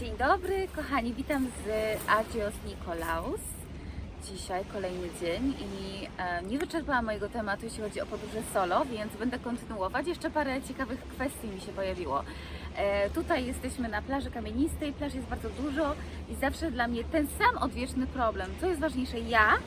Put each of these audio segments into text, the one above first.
Dzień dobry, kochani, witam z Agios Nikolaus. Dzisiaj kolejny dzień i e, nie wyczerpałam mojego tematu, jeśli chodzi o podróże solo, więc będę kontynuować. Jeszcze parę ciekawych kwestii mi się pojawiło. E, tutaj jesteśmy na plaży kamienistej, plaż jest bardzo dużo i zawsze dla mnie ten sam odwieczny problem. Co jest ważniejsze, ja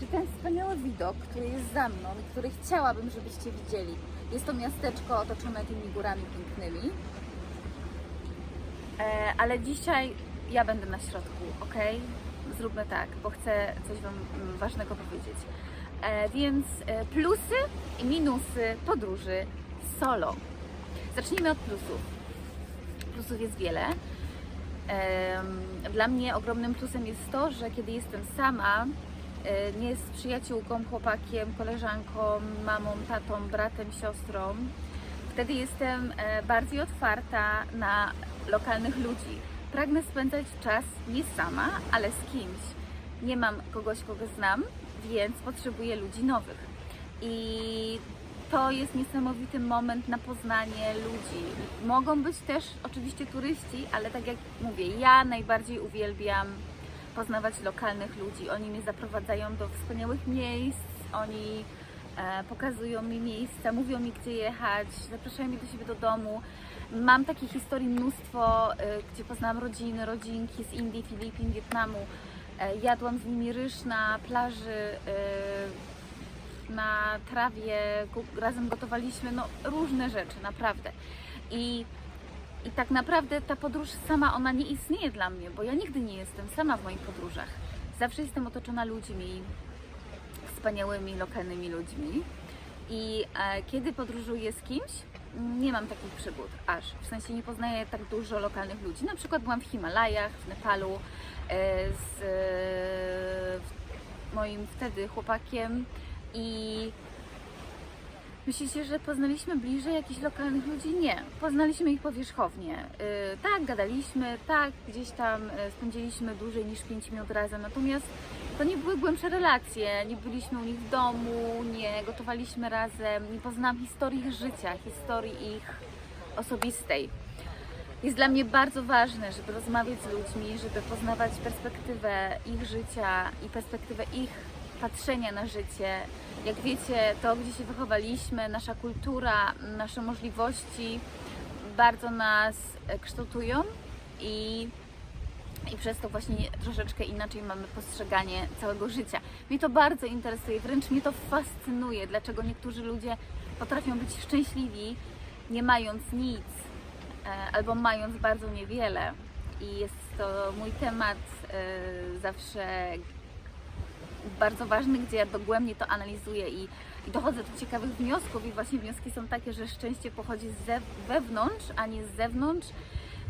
czy ten wspaniały widok, który jest za mną i który chciałabym, żebyście widzieli. Jest to miasteczko otoczone tymi górami pięknymi. E, ale dzisiaj ja będę na środku, ok? Zróbmy tak, bo chcę coś Wam mm, ważnego powiedzieć. E, więc e, plusy i minusy podróży solo. Zacznijmy od plusów. Plusów jest wiele. Dla mnie ogromnym plusem jest to, że kiedy jestem sama, nie z przyjaciółką, chłopakiem, koleżanką, mamą, tatą, bratem, siostrą, wtedy jestem bardziej otwarta na lokalnych ludzi. Pragnę spędzać czas nie sama, ale z kimś. Nie mam kogoś, kogo znam, więc potrzebuję ludzi nowych. I to jest niesamowity moment na poznanie ludzi. Mogą być też oczywiście turyści, ale tak jak mówię, ja najbardziej uwielbiam poznawać lokalnych ludzi. Oni mnie zaprowadzają do wspaniałych miejsc, oni e, pokazują mi miejsca, mówią mi gdzie jechać, zapraszają mnie do siebie do domu. Mam takich historii mnóstwo, e, gdzie poznałam rodziny, rodzinki z Indii, Filipin, Wietnamu. E, jadłam z nimi ryż na plaży, e, na trawie, razem gotowaliśmy, no różne rzeczy, naprawdę. I, I tak naprawdę ta podróż sama, ona nie istnieje dla mnie, bo ja nigdy nie jestem sama w moich podróżach. Zawsze jestem otoczona ludźmi, wspaniałymi, lokalnymi ludźmi. I e, kiedy podróżuję z kimś, nie mam takich przygód aż. W sensie nie poznaję tak dużo lokalnych ludzi. Na przykład byłam w Himalajach, w Nepalu e, z e, moim wtedy chłopakiem i myślicie, że poznaliśmy bliżej jakichś lokalnych ludzi? Nie. Poznaliśmy ich powierzchownie. E, tak, gadaliśmy, tak, gdzieś tam e, spędziliśmy dłużej niż 5 minut razem, natomiast to nie były głębsze relacje, nie byliśmy u nich w domu, nie gotowaliśmy razem, nie poznałam historii ich życia, historii ich osobistej. Jest dla mnie bardzo ważne, żeby rozmawiać z ludźmi, żeby poznawać perspektywę ich życia i perspektywę ich patrzenia na życie. Jak wiecie, to gdzie się wychowaliśmy, nasza kultura, nasze możliwości bardzo nas e, kształtują i i przez to właśnie troszeczkę inaczej mamy postrzeganie całego życia. Mnie to bardzo interesuje, wręcz mnie to fascynuje, dlaczego niektórzy ludzie potrafią być szczęśliwi, nie mając nic, e, albo mając bardzo niewiele. I jest to mój temat e, zawsze bardzo ważny, gdzie ja dogłębnie to analizuję i, i dochodzę do ciekawych wniosków. I właśnie wnioski są takie, że szczęście pochodzi z wewnątrz, a nie z zewnątrz.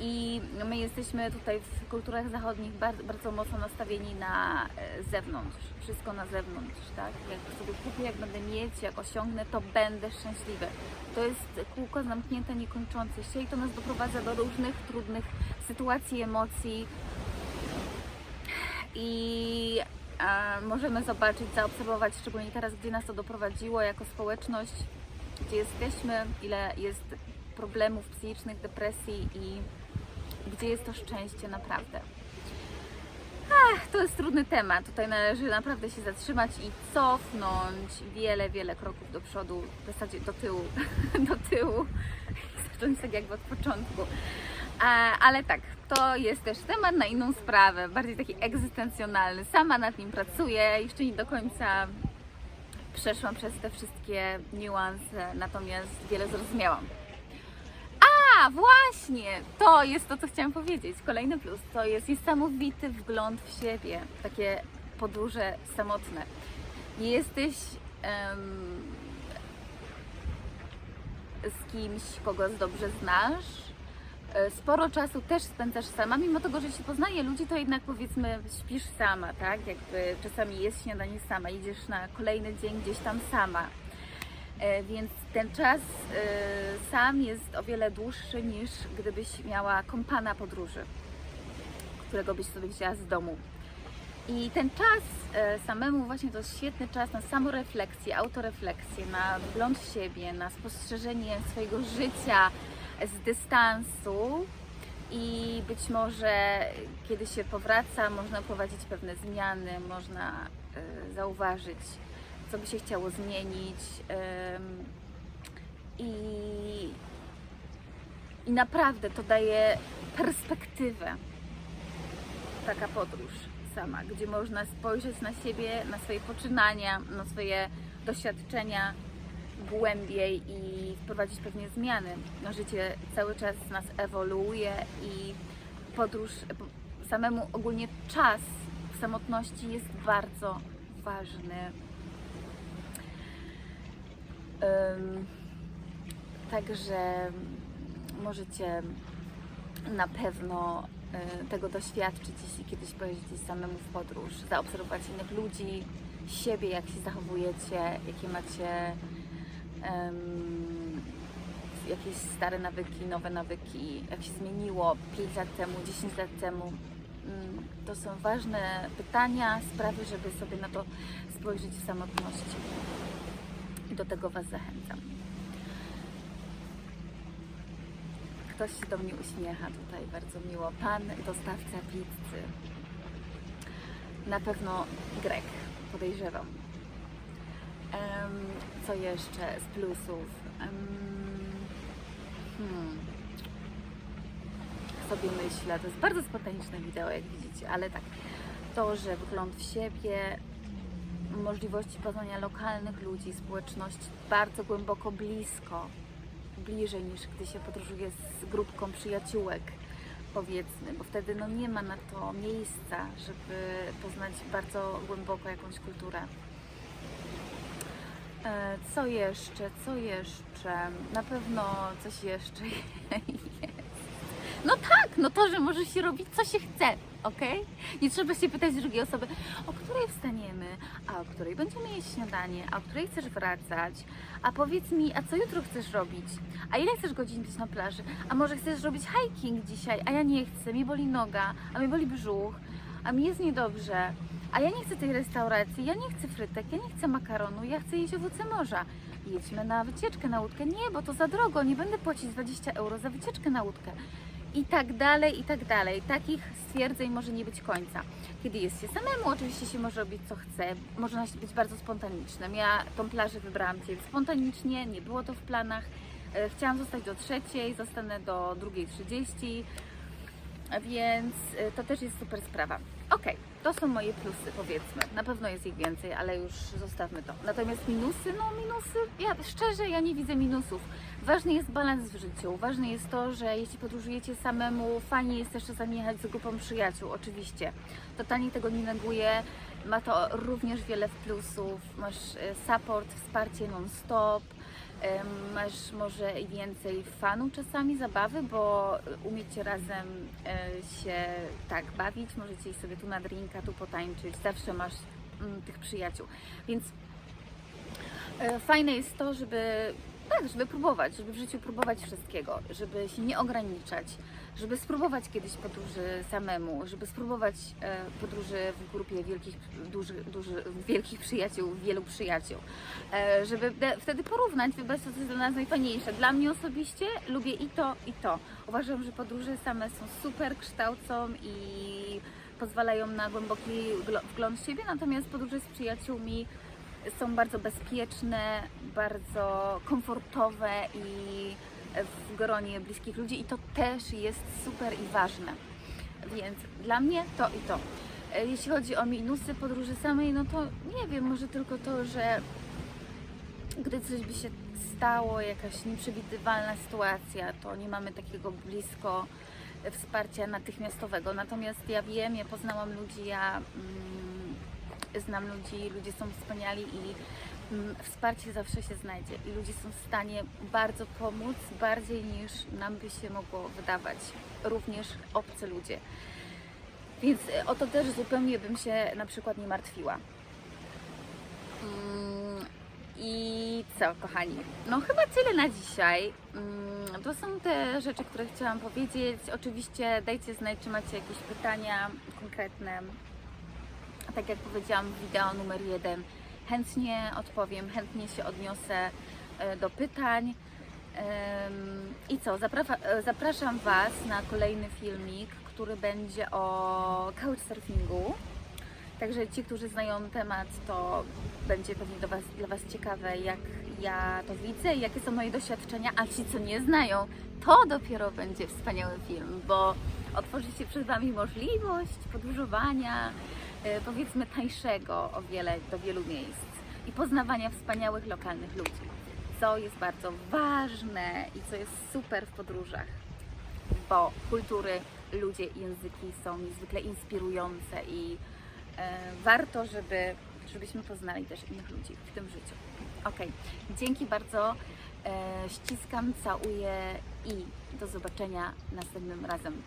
I my jesteśmy tutaj w kulturach zachodnich bardzo, bardzo mocno nastawieni na e, zewnątrz, wszystko na zewnątrz, tak? Jak sobie kupię, jak będę mieć, jak osiągnę, to będę szczęśliwy. To jest kółko zamknięte, niekończące się i to nas doprowadza do różnych trudnych sytuacji, emocji. I możemy zobaczyć, zaobserwować, szczególnie teraz, gdzie nas to doprowadziło jako społeczność, gdzie jesteśmy, ile jest problemów psychicznych, depresji i gdzie jest to szczęście naprawdę. Ach, to jest trudny temat. Tutaj należy naprawdę się zatrzymać i cofnąć wiele, wiele kroków do przodu, w zasadzie do tyłu, do tyłu, zacząć tak jakby od początku. Ale tak, to jest też temat na inną sprawę, bardziej taki egzystencjonalny. Sama nad nim pracuję, jeszcze nie do końca przeszłam przez te wszystkie niuanse, natomiast wiele zrozumiałam. A, właśnie! To jest to, co chciałam powiedzieć. Kolejny plus to jest niesamowity wgląd w siebie. Takie podróże samotne. Jesteś em, z kimś, kogo dobrze znasz. E, Sporo czasu też spędzasz sama, mimo tego, że się poznaje ludzi, to jednak powiedzmy śpisz sama, tak? Jakby czasami jest śniadanie sama, idziesz na kolejny dzień gdzieś tam sama. E, Więc ten czas e, sam jest o wiele dłuższy niż gdybyś miała kompana podróży, którego byś sobie wzięła z domu. I ten czas samemu właśnie to jest świetny czas na samorefleksję, autorefleksję, na wgląd w siebie, na spostrzeżenie swojego życia z dystansu, i być może kiedy się powraca, można prowadzić pewne zmiany, można e, zauważyć, co by się chciało zmienić. I, I naprawdę to daje perspektywę, taka podróż sama, gdzie można spojrzeć na siebie, na swoje poczynania, na swoje doświadczenia głębiej i wprowadzić pewnie zmiany. No, życie cały czas nas ewoluuje i podróż, samemu ogólnie czas w samotności jest bardzo ważny. Ym, Także możecie na pewno y, tego doświadczyć, jeśli kiedyś pojedziecie samemu w podróż, zaobserwować innych ludzi, siebie, jak się zachowujecie, jakie macie jakieś stare nawyki, nowe nawyki, jak się zmieniło 5 lat temu, 10 lat temu. Mm, To są ważne pytania, sprawy, żeby sobie na to spojrzeć w samotności. Do tego Was zachęcam. Ktoś się do mnie uśmiecha tutaj, bardzo miło. Pan dostawca pizzy. Na pewno Grek, podejrzewam. Co jeszcze z plusów? Hmm. Sobie myślę, to jest bardzo spontaniczne wideo, jak widzicie, ale tak, to, że wgląd w siebie, możliwości poznania lokalnych ludzi, społeczności bardzo głęboko, blisko, bliżej niż gdy się podróżuje z grupką przyjaciółek, powiedzmy, bo wtedy no, nie ma na to miejsca, żeby poznać bardzo głęboko jakąś kulturę. E, Co jeszcze? Co jeszcze? Na pewno coś jeszcze jest. No tak, no to, że może się robić co się chce, ok? Nie trzeba się pytać drugiej osoby, o której wstaniemy, a o której będziemy jeść śniadanie, a o której chcesz wracać, a powiedz mi, a co jutro chcesz robić, a ile chcesz godzin być na plaży, a może chcesz robić hiking dzisiaj, a ja nie chcę, mi boli noga, a mi boli brzuch, a mi jest niedobrze, a ja nie chcę tej restauracji, ja nie chcę frytek, ja nie chcę makaronu, ja chcę jeść owoce morza. Jedźmy na wycieczkę na łódkę. Nie, bo to za drogo, nie będę płacić 20 euro za wycieczkę na łódkę. I tak dalej, i tak dalej. Takich stwierdzeń może nie być końca. Kiedy jest się samemu, oczywiście się może robić co chce, można być bardzo spontanicznym. Ja tą plażę wybrałam dzisiaj spontanicznie, nie było to w planach. E, Chciałam zostać do trzeciej, zostanę do drugiej 30 więc y, to też jest super sprawa. Okej, to są moje plusy, powiedzmy. Na pewno jest ich więcej, ale już zostawmy to. Natomiast minusy, no minusy, ja szczerze, ja nie widzę minusów. Ważny jest balans w życiu. Ważne jest to, że jeśli podróżujecie samemu, fajnie jest też czasami jechać z grupą przyjaciół, oczywiście. Totalnie tego nie neguję. Ma to również wiele plusów. Masz y, support, wsparcie non-stop. Masz może i więcej fanu czasami, zabawy, bo umiecie razem e, się tak bawić, możecie iść sobie tu na drinka, tu potańczyć, zawsze masz mm, tych przyjaciół. Więc e, fajne jest to, żeby tak, żeby próbować, żeby w życiu próbować wszystkiego, żeby się nie ograniczać, żeby spróbować kiedyś podróży samemu, żeby spróbować e, podróży w grupie wielkich, duży, duży, wielkich przyjaciół, wielu przyjaciół, e, żeby de, wtedy porównać, wybrać to, co jest dla nas najfajniejsze. Dla mnie osobiście lubię i to, i to. Uważam, że podróże same są super, kształcą i pozwalają na głęboki wgl- wgląd w siebie, natomiast podróże z przyjaciółmi są bardzo bezpieczne, bardzo komfortowe i w gronie bliskich ludzi i to też jest super i ważne. Więc dla mnie to i to. E, Jeśli chodzi o minusy podróży samej, no to nie wiem, może tylko to, że gdy coś by się stało, jakaś nieprzewidywalna sytuacja, to nie mamy takiego blisko wsparcia natychmiastowego. Natomiast ja wiem, ja poznałam ludzi, ja mm, znam ludzi, ludzie są wspaniali i mm, wsparcie zawsze się znajdzie i ludzie są w stanie bardzo pomóc, bardziej niż nam by się mogło wydawać, również obcy ludzie. Więc e, o to też zupełnie bym się na przykład nie martwiła. Mm, I co, kochani? No chyba tyle na dzisiaj. Mm, To są te rzeczy, które chciałam powiedzieć. Oczywiście dajcie znać, czy macie jakieś pytania konkretne. Tak jak powiedziałam w wideo numer jeden, chętnie odpowiem, chętnie się odniosę e, do pytań. I co, e, zapraszam Was na kolejny filmik, który będzie o couchsurfingu. Także ci, którzy znają temat, to będzie pewnie do was, dla Was ciekawe, jak ja to widzę i jakie są moje doświadczenia, a ci, co nie znają, to dopiero będzie wspaniały film, bo otworzy się przed Wami możliwość podróżowania, powiedzmy tańszego o wiele, do wielu miejsc i poznawania wspaniałych lokalnych ludzi, co jest bardzo ważne i co jest super w podróżach, bo kultury, ludzie języki są niezwykle inspirujące i e, warto, żeby, żebyśmy poznali też innych ludzi w tym życiu. Ok, dzięki bardzo. E, ściskam, całuję i do zobaczenia następnym razem.